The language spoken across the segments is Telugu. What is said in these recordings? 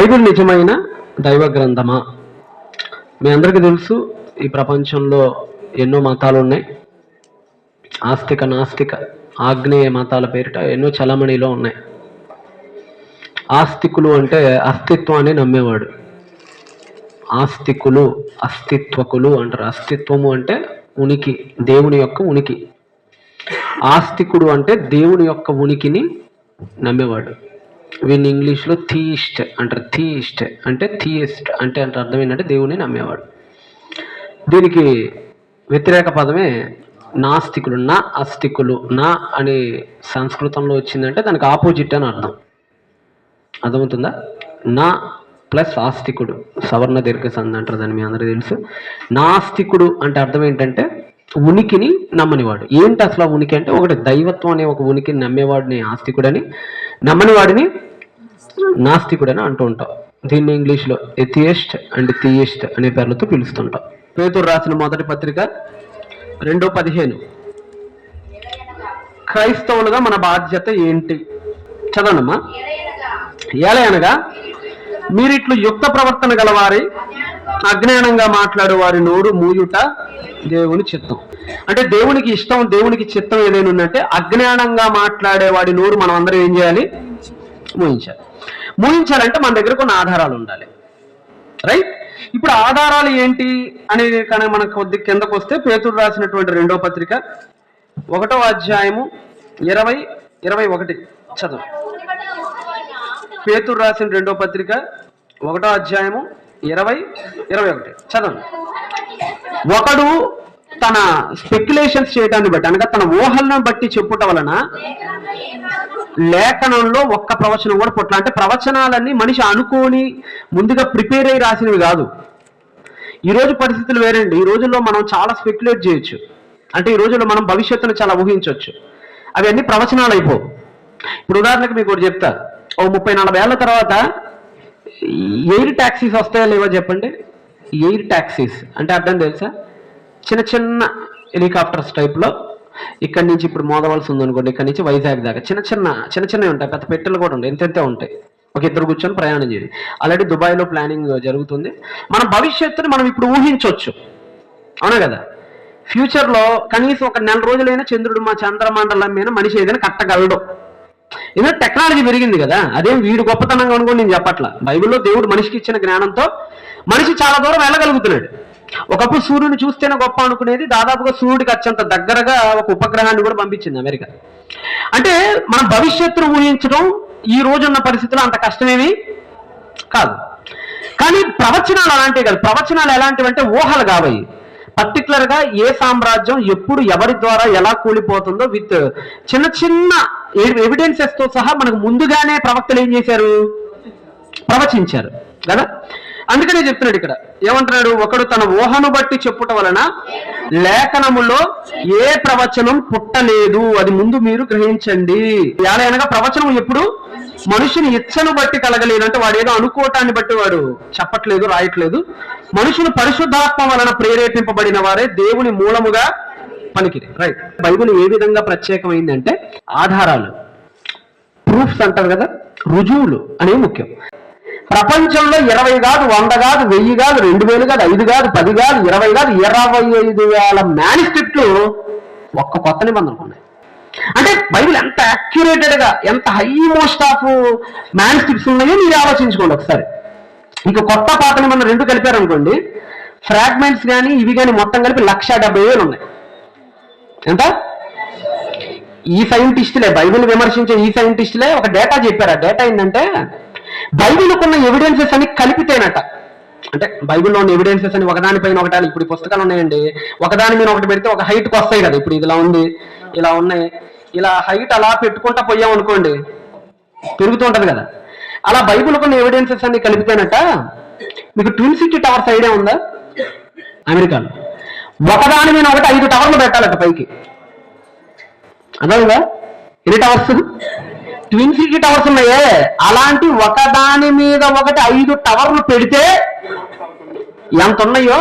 బైబిల్ నిజమైన దైవ గ్రంథమా? మీ అందరికీ తెలుసు ఈ ప్రపంచంలో ఎన్నో మతాలు ఉన్నాయి. ఆస్తిక నాస్తిక ఆగ్నేయ మతాల పేరిట ఎన్నో చలమణిలో ఉన్నాయి. ఆస్తికులు అంటే అస్తిత్వాన్ని నమ్మేవాడు. ఆస్తికులు అస్తిత్వకులు అంటారు. అస్తిత్వము అంటే ఉనికి దేవుని యొక్క ఉనికి. ఆస్తికుడు అంటే దేవుని యొక్క ఉనికిని నమ్మేవాడు. వీళ్ళు ఇంగ్లీష్లో థీయిస్ట్ అంటారు. థీయిస్ట్ అంటే థీయిస్ట్ అంటే అంటే అర్థం ఏంటంటే దేవుని నమ్మేవాడు. దీనికి వ్యతిరేక పదమే నాస్తికులు నా అస్తికులు నా అని సంస్కృతంలో వచ్చిందంటే దానికి ఆపోజిట్ అని అర్థం. అర్థమవుతుందా? నా ప్లస్ ఆస్తికుడు సవర్ణ దీర్ఘ సంధి అంటారు దాన్ని మీ అందరూ తెలుసు. నాస్తికుడు అంటే అర్థం ఏంటంటే ఉనికిని నమ్మనివాడు. ఏంటి అసలు ఆ ఉనికి అంటే? ఒకటి దైవత్వం అనే ఒక ఉనికిని నమ్మేవాడిని ఆస్తికుడని నమ్మని వాడిని నాస్తికుడని అంటూ ఉంటాం. దీన్ని ఇంగ్లీష్లో ఎథియస్ట్ అండ్ థియిస్ట్ అనే పేర్లతో పిలుస్తుంటాం. పేతురు రాసిన మొదటి పత్రిక రెండో పదిహేను. క్రైస్తవులుగా మన బాధ్యత ఏంటి? చదవనమ్మా. ఎలా అనగా మీరిట్లు యుక్త ప్రవర్తన గలవారి అజ్ఞానంగా మాట్లాడే వారి నోరు మూయుట దేవుని చిత్తం. అంటే దేవునికి ఇష్టం దేవునికి చిత్తం ఏదైనా ఉందంటే అజ్ఞానంగా మాట్లాడే వాడి నోరు మనం అందరం ఏం చేయాలి? మూయించాలి. ముగించాలంటే మన దగ్గర కొన్ని ఆధారాలు ఉండాలి. రైట్ ఇప్పుడు ఆధారాలు ఏంటి అనేది కానీ మనకు కొద్ది కిందకు వస్తే పేతుడు రాసినటువంటి రెండో పత్రిక ఒకటో అధ్యాయము ఇరవై ఇరవై ఒకటి. చదువు. పేతుడు రాసిన రెండో పత్రిక ఒకటో అధ్యాయము ఇరవై ఇరవై ఒకటి. చదవండి. ఒకడు తన స్పెక్యులేషన్స్ చేయడాన్ని బట్టి అనగా తన ఊహలను బట్టి చెప్పుట వలన లేఖనంలో ఒక్క ప్రవచనం కూడా పొట్ల. అంటే ప్రవచనాలన్నీ మనిషి అనుకోని ముందుగా ప్రిపేర్ అయ్యి రాసినవి కాదు. ఈరోజు పరిస్థితులు వేరండి. ఈ రోజుల్లో మనం చాలా స్పెక్యులేట్ చేయొచ్చు. అంటే ఈ రోజుల్లో మనం భవిష్యత్తును చాలా ఊహించవచ్చు అవన్నీ ప్రవచనాలు అయిపోవు. ఇప్పుడు ఉదాహరణకు మీకు ఒకటి చెప్తా. ఓ ముప్పై నలభై ఏళ్ళ తర్వాత ఎయిర్ ట్యాక్సీస్ వస్తాయో లేవో చెప్పండి? ఎయిర్ ట్యాక్సీస్ అంటే అర్థం తెలుసా? చిన్న చిన్న హెలికాప్టర్స్ టైప్లో ఇక్కడ నుంచి ఇప్పుడు మోదవలసి ఉందనుకోండి ఇక్కడ నుంచి వైజాగ్ దాకా. చిన్న చిన్న చిన్న చిన్నవి ఉంటాయి పెద్ద పెట్టెలు కూడా ఉంటాయి ఎంతెంతే ఉంటాయి. ఒక ఇద్దరు కూర్చొని ప్రయాణం చేయాలి. ఆల్రెడీ దుబాయ్లో ప్లానింగ్ జరుగుతుంది. మన భవిష్యత్తుని మనం ఇప్పుడు ఊహించవచ్చు. అవునా కదా? ఫ్యూచర్లో కనీసం ఒక నెల రోజులైనా చంద్రుడు మా చంద్రమండలం మీద మనిషి ఏదైనా కట్టగలడు. ఎందుకంటే టెక్నాలజీ పెరిగింది కదా? అదేం వీడు గొప్పతనంగా అనుకోండి నేను చెప్పట్లా. బైబిల్లో దేవుడు మనిషికి ఇచ్చిన జ్ఞానంతో మనిషి చాలా దూరం వెళ్ళగలుగుతున్నాడు. ఒకప్పుడు సూర్యుని చూస్తేనే గొప్ప అనుకునేది దాదాపుగా సూర్యుడికి అత్యంత దగ్గరగా ఒక ఉపగ్రహాన్ని కూడా పంపించింది అమెరికా. అంటే మన భవిష్యత్తును ఊహించడం ఈ రోజున్న పరిస్థితుల్లో అంత కష్టమేమి కాదు. కానీ ప్రవచనాలు అలాంటివి కాదు. ప్రవచనాలు ఎలాంటివి అంటే ఊహలు కావయి పర్టికులర్గా ఏ సామ్రాజ్యం ఎప్పుడు ఎవరి ద్వారా ఎలా కూలిపోతుందో విత్ చిన్న చిన్న ఎవిడెన్సెస్తో సహా మనకు ముందుగానే ప్రవక్తలు ఏం చేశారు? ప్రవచించారు. కదా? అందుకనే చెప్తున్నాడు ఇక్కడ. ఏమంటున్నాడు? ఒకడు తన ఊహను బట్టి చెప్పుట వలన లేఖనములో ఏ ప్రవచనం పుట్టలేదు. అది ముందు మీరు గ్రహించండి. ఎలా అనగా ప్రవచనం ఎప్పుడు? మనుషుని ఇచ్చను బట్టి కలగలేదు. అంటే వాడు ఏదో అనుకోవటాన్ని బట్టి వాడు చెప్పట్లేదు రాయట్లేదు. మనుషులు పరిశుద్ధాత్మ వలన ప్రేరేపింపబడిన వారే దేవుని మూలముగా పనికిరి. రైట్ బైబుల్ ఏ విధంగా ప్రత్యేకమైందంటే ఆధారాలు. ప్రూఫ్స్ అంటారు కదా? రుజువులు అనేవి ముఖ్యం. ప్రపంచంలో ఇరవై కాదు వంద కాదు వెయ్యి కాదు రెండు వేలు కాదు ఐదు కాదు పది కాదు ఇరవై కాదు ఇరవై ఐదు వేల మేనిస్క్రిప్ట్లు ఒక్క కొత్త నిబంధనలు ఉన్నాయి. అంటే బైబిల్ ఎంత యాక్యురేటెడ్గా ఎంత హై మోస్ట్ ఆఫ్ మ్యాన్స్క్రిప్ట్స్ ఉన్నాయో మీరు ఆలోచించుకోండి ఒకసారి. ఇక కొత్త పాత నిబంధన రెండు కలిపారనుకోండి ఫ్రాగ్మెంట్స్ కానీ ఇవి కానీ మొత్తం కలిపి లక్ష డెబ్బై వేలు ఉన్నాయి. ఎంత? ఈ సైంటిస్టులే బైబిల్ విమర్శించే ఈ సైంటిస్టులే ఒక డేటా చెప్పారు. ఆ డేటా ఏంటంటే బైబిల్కు ఉన్న ఎవిడెన్సెస్ అని కలిపితేనట. అంటే బైబిల్లో ఉన్న ఎవిడెన్సెస్ అని ఒకదానిపైన ఒకటి ఇప్పుడు పుస్తకాలు ఉన్నాయండి. ఒకదాని మీద ఒకటి పెడితే ఒక హైట్కి వస్తాయి కదా. ఇప్పుడు ఇలా ఉంది ఇలా ఉన్నాయి. ఇలా హైట్ అలా పెట్టుకుంటా పోయాం అనుకోండి పెరుగుతూ ఉంటది కదా. అలా బైబిల్కు ఉన్న ఎవిడెన్సెస్ అన్ని కలిపితేనట మీకు ట్విన్ సిటీ టవర్స్ ఐడియా ఉందా? అమెరికాలో. ఒకదాని మీద ఒకటి ఐదు టవర్లు పెట్టాలట పైకి. అర్థమైందా? ఎన్ని టవర్స్ ట్విన్ సిటీ టవర్స్ ఉన్నాయే. అలాంటి ఒకదాని మీద ఒకటి ఐదు టవర్లు పెడితే ఎంత ఉన్నాయో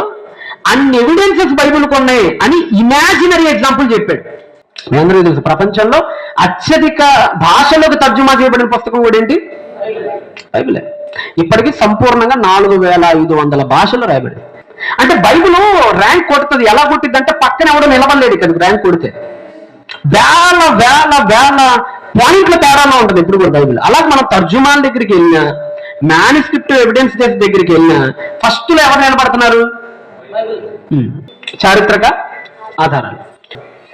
అన్ని ఎవిడెన్సెస్ బైబిల్కి ఉన్నాయి అని ఇమాజినరీ ఎగ్జాంపుల్ చెప్పాడు. మీ తెలుసు ప్రపంచంలో అత్యధిక భాషలోకి తర్జుమా చేయబడిన పుస్తకం కూడా ఏంటి? బైబిలే. ఇప్పటికీ సంపూర్ణంగా నాలుగు వేల ఐదు వందల భాషలు రాయబడింది అంటే బైబిల్ ర్యాంక్ కొడుతుంది. ఎలా కొట్టింది అంటే పక్కన ఎవడో నిలబడలేడు ఇక్కడ ర్యాంక్ కొడితే. వేల వేల వేల పాయింట్ల తేడాలో ఉంటుంది ఇప్పుడు కూడా బైబిల్. అలాగే మనం తర్జుమాన్ దగ్గరికి వెళ్ళినా మ్యానుస్క్రిప్ట్ ఎవిడెన్స్ దగ్గరికి వెళ్ళినా ఫస్ట్లో ఎవరు నిలబడుతున్నారు? చారిత్రక ఆధారాలు.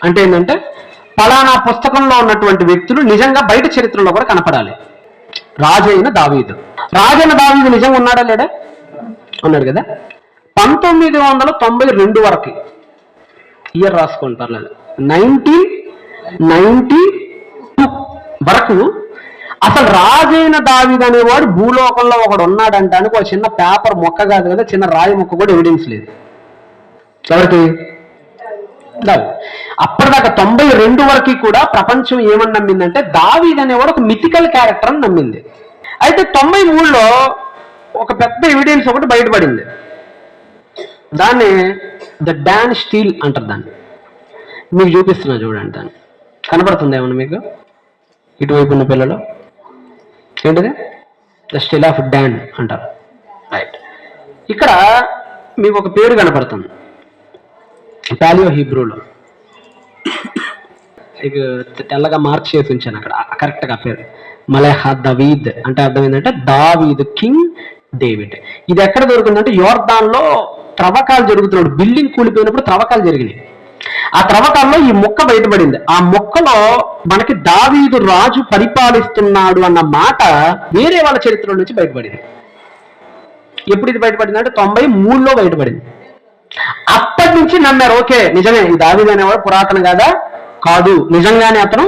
అంటే ఏంటంటే పలానా పుస్తకంలో ఉన్నటువంటి వ్యక్తులు నిజంగా బయట చరిత్రలో కూడా కనపడాలి. రాజైన దావీదు. రాజైన దావీదు నిజంగా ఉన్నాడా లేడా? ఉన్నాడు కదా. పంతొమ్మిది వందల తొంభై రెండు వరకు. ఇయర్ రాసుకోండి పర్లేదు. నైన్టీన్ నైన్టీ వరకు అసలు రాజైన దావిద్ అనేవాడు భూలోకంలో ఒకడు ఉన్నాడంటానికి ఒక చిన్న పేపర్ మొక్క కాదు కదా చిన్న రాయి మొక్క కూడా ఎవిడెన్స్ లేదు. ఎవరికి అప్పటిదాకా తొంభై రెండు వరకు కూడా ప్రపంచం ఏమని నమ్మిందంటే దావీద్ అనేవాడు ఒక మిథికల్ క్యారెక్టర్ అని నమ్మింది. అయితే తొంభై మూడులో ఒక పెద్ద ఎవిడెన్స్ ఒకటి బయటపడింది. దాన్ని ద డాన్ స్టీల్ అంటారు దాన్ని. మీకు చూపిస్తున్నా చూడండి దాన్ని. కనబడుతుంది ఏమన్నా మీకు? ఇటువైపు ఉన్న పిల్లలు. ఏంటిది? ద స్టిల్ ఆఫ్ డాన్ అంటారు. రైట్ ఇక్కడ మీకు ఒక పేరు కనపడుతుంది. పాలియో హీబ్రూలో ఇక తెల్లగా మార్క్ చేసి ఉంచాను అక్కడ. కరెక్ట్గా పేరు. మలహ దవీద్. అంటే అర్థం ఏంటంటే దావీద్ కింగ్ డేవిడ్. ఇది ఎక్కడ దొరికిందంటే యోర్దాన్లో త్రవ్వకాలు జరుగుతున్నాడు బిల్డింగ్ కూలిపోయినప్పుడు త్రవ్వకాలు జరిగినాయి. ఆ త్రవ్వకాల్లో ఈ మొక్క బయటపడింది. ఆ మొక్కలో మనకి దావీదు రాజు పరిపాలిస్తున్నాడు అన్న మాట వేరే వాళ్ళ చరిత్ర నుంచి బయటపడింది. ఎప్పుడు ఇది బయటపడింది అంటే తొంభై మూడులో బయటపడింది. అప్పటి నుంచి నమ్మారు ఓకే నిజమే ఈ దావీదు అనేవాడు పురాతన కాదా కాదు నిజంగానే అతను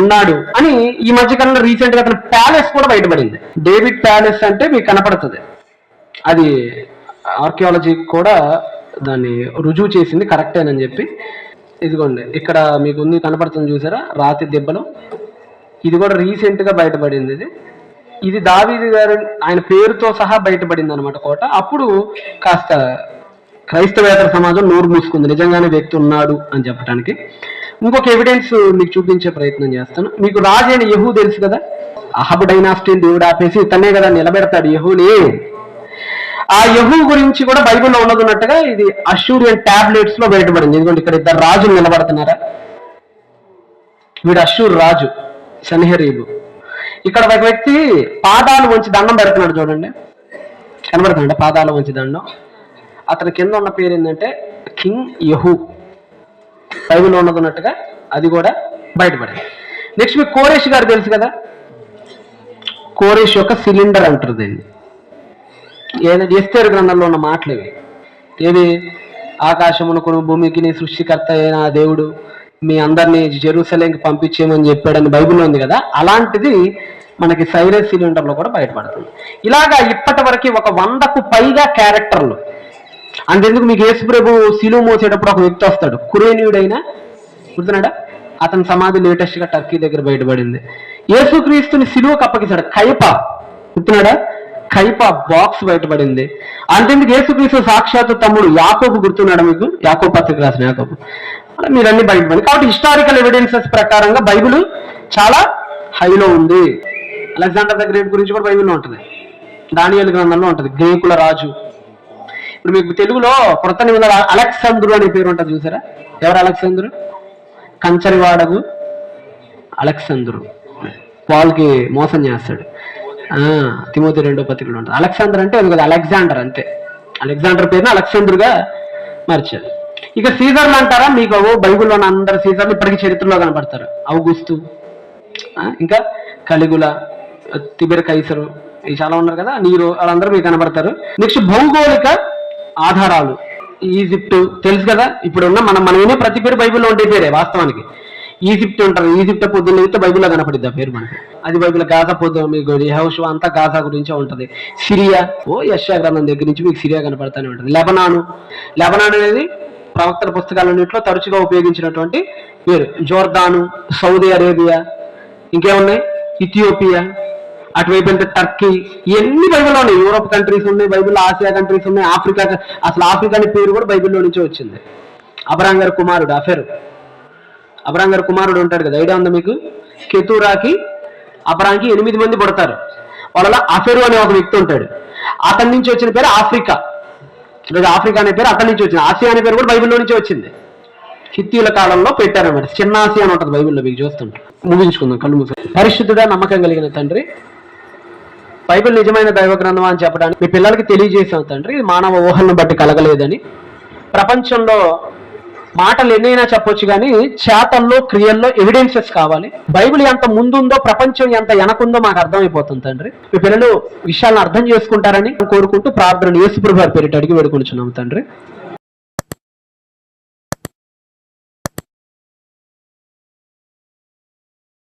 ఉన్నాడు అని ఈ మధ్య కాలంలో రీసెంట్గా అతను ప్యాలెస్ కూడా బయటపడింది. డేవిడ్ ప్యాలెస్ అంటే మీకు కనపడుతుంది. అది ఆర్కియాలజీ కూడా దాన్ని రుజువు చేసింది కరెక్టేనని చెప్పి ఇదిగోండి ఇక్కడ మీకు ఉంది కనపడుతుంది చూసారా? రాతి దెబ్బలు. ఇది కూడా రీసెంట్గా బయటపడింది ఇది. ఇది దావీది గారు ఆయన పేరుతో సహా బయటపడింది అనమాట కోట. అప్పుడు కాస్త క్రైస్తవేతర సమాజం నోరు మూసుకుంది. నిజంగానే వ్యక్తి ఉన్నాడు అని చెప్పడానికి ఇంకొక ఎవిడెన్స్ మీకు చూపించే ప్రయత్నం చేస్తాను. మీకు రాజైన యహూ తెలుసు కదా? అహబ్ డైనాస్టీని దేవుడు ఆపేసి తనే కదా నిలబెడతాడు యహూని. ఆ యహూ గురించి కూడా బైబిల్లో ఉన్నదన్నట్టుగా ఇది అషూరియన్ టాబ్లెట్స్లో బయటపడింది ఎందుకంటే ఇక్కడ ఇద్దరు రాజులు నిలబడుతున్నారా? వీడు అషూర్ రాజు శనిహరీబు ఇక్కడ ఒక వ్యక్తి పాదాలు వంచి దండం పెడుతున్నాడు చూడండి. కనబడుతుందండి పాదాలు వంచి దండం. అతని కింద ఉన్న పేరు ఏంటంటే కింగ్ యహూ. బైబిల్లో ఉన్నది ఉన్నట్టుగా అది కూడా బయటపడింది. నెక్స్ట్ మీకు కోరేష్ గారు తెలుసు కదా? కోరేష్ యొక్క సిలిండర్ అంటారు దీన్ని. ఏదైనా ఎస్తేరు గ్రంథంలో ఉన్న మాటలు ఇవి ఏది ఆకాశమునకును భూమికి నీ సృష్టికర్త అయిన దేవుడు మీ అందరినీ జెరూసలేంకి పంపించేయమని చెప్పాడని బైబిల్లో ఉంది కదా అలాంటిది మనకి సైరస్ సిలిండర్లో కూడా బయటపడుతుంది. ఇలాగా ఇప్పటి వరకు ఒక వందకు పైగా క్యారెక్టర్లు. అంతెందుకు మీకు యేసుప్రభు సిలువ మోసేటప్పుడు ఒక వ్యక్తి వస్తాడు. కురేనియుడైనా గుర్తున్నాడా? అతని సమాధి లేటెస్ట్గా టర్కీ దగ్గర బయటపడింది. యేసుక్రీస్తుని సిలువకు అప్పగిస్తాడు. కైప. గుర్తున్నాడా? కైప బాక్స్ బయటపడింది. అంతెందుకు యేసుక్రీస్తు సాక్షాత్ తమ్ముడు యాకోబు గుర్తున్నాడు మీకు? యాకోబు పత్రిక రాసిన యాకోబు. మీరన్నీ బయటపడింది కాబట్టి హిస్టారికల్ ఎవిడెన్సెస్ ప్రకారంగా బైబిల్ చాలా హైలో ఉంది. అలెగ్జాండర్ ద గ్రేట్ గురించి కూడా బైబిల్లో ఉంటుంది. దానియలు గ్రంథంలో ఉంటుంది. గ్రీకుల రాజు. ఇప్పుడు మీకు తెలుగులో కొత్త నిబంధన అలెక్సాంద్రు అనే పేరు ఉంటుంది చూసారా? ఎవరు అలెక్సాంద్రు కంచరివాడగు అలెక్సాంద్రు పాల్కి మోసం చేస్తాడు. తిమోతి రెండో పత్రికలో ఉంటుంది. అలెగ్జాండర్ అంటే అది కదా అలెగ్జాండర్ అంతే. అలెగ్జాండర్ పేరును అలెగ్జాండర్గా మార్చారు. ఇక సీజర్లు అంటారా? మీకు అవు బైబిల్లో ఉన్న అందరు సీజర్లు ఇప్పటికీ చరిత్రలో కనపడతారు. అవుగుస్తు ఇంకా కలిగుల తిబెర్ కైసరు ఇవి చాలా ఉన్నారు కదా నీరు వాళ్ళందరూ మీకు కనబడతారు. నెక్స్ట్ భౌగోళిక ఆధారాలు. ఈజిప్ట్ తెలుసు కదా? ఇప్పుడు ఉన్న మనం మనం వినే ప్రతి పేరు బైబిల్లో ఉండే పేరే వాస్తవానికి. ఈజిప్ట్ ఉంటారు ఈజిప్ట్ పొద్దున్న అయితే బైబిల్లో కనపడిద్ది ఆ పేరు మనకి. అది బైబిల్ గాజా పొద్దు మీకు హౌష్ అంతా గాజా గురించే ఉంటది. సిరియా ఓ యశా గ్రంథం దగ్గర నుంచి మీకు సిరియా కనపడతానే ఉంటుంది. లెబనాను. లెబనాన్ అనేది ప్రవక్తల పుస్తకాలన్నింటిలో తరచుగా ఉపయోగించినటువంటి పేరు. జోర్దాను సౌదీ అరేబియా ఇంకేమున్నాయి? ఇథియోపియా అటువైపు అంటే టర్కీ ఇవన్నీ బైబిల్లో ఉన్నాయి. యూరోప్ కంట్రీస్ ఉన్నాయి బైబిల్లో ఆసియా కంట్రీస్ ఉన్నాయి ఆఫ్రికా అసలు ఆఫ్రికా అనే పేరు కూడా బైబిల్లో నుంచే వచ్చింది. అబ్రాంగర్ కుమారుడు అపరాంగర్ కుమారుడు ఉంటాడు కదా ఐడియా ఉందా మీకు? కెతూరాకి అబ్రాంకి ఎనిమిది మంది పడతారు. వాళ్ళ అఫెరు అనే ఒక వ్యక్తి ఉంటాడు. అతని నుంచి వచ్చిన పేరు ఆఫ్రికా. లేదా ఆఫ్రికా అనే పేరు అతని నుంచి వచ్చింది. ఆసియా అనే పేరు కూడా బైబిల్లో నుంచి వచ్చింది. హిత్యుల కాలంలో పెట్టారన్నమాట. చిన్న ఆసియా అని ఉంటుంది బైబిల్లో మీకు చూస్తుంటే. ముగించుకుందాం కళ్ళు మూసి పరిశుద్ధుడా నమ్మకం కలిగిన తండ్రి బైబిల్ నిజమైన దైవ గ్రంథం అని చెప్పడానికి మీ పిల్లలకి తెలియజేసాం తండ్రి. మానవ ఊహలను బట్టి కలగలేదని. ప్రపంచంలో మాటలు ఎన్నైనా చెప్పొచ్చు కానీ చేతల్లో క్రియల్లో ఎవిడెన్సెస్ కావాలి. బైబిల్ ఎంత ముందుందో ప్రపంచం ఎంత వెనకుందో మాకు అర్థమైపోతుంది తండ్రి. మీ పిల్లలు విషయాలను అర్థం చేసుకుంటారని కోరుకుంటూ ప్రార్థన యేసుప్రభు గారి పేరిట అడిగి వేడుకొనిచున్నాం తండ్రి.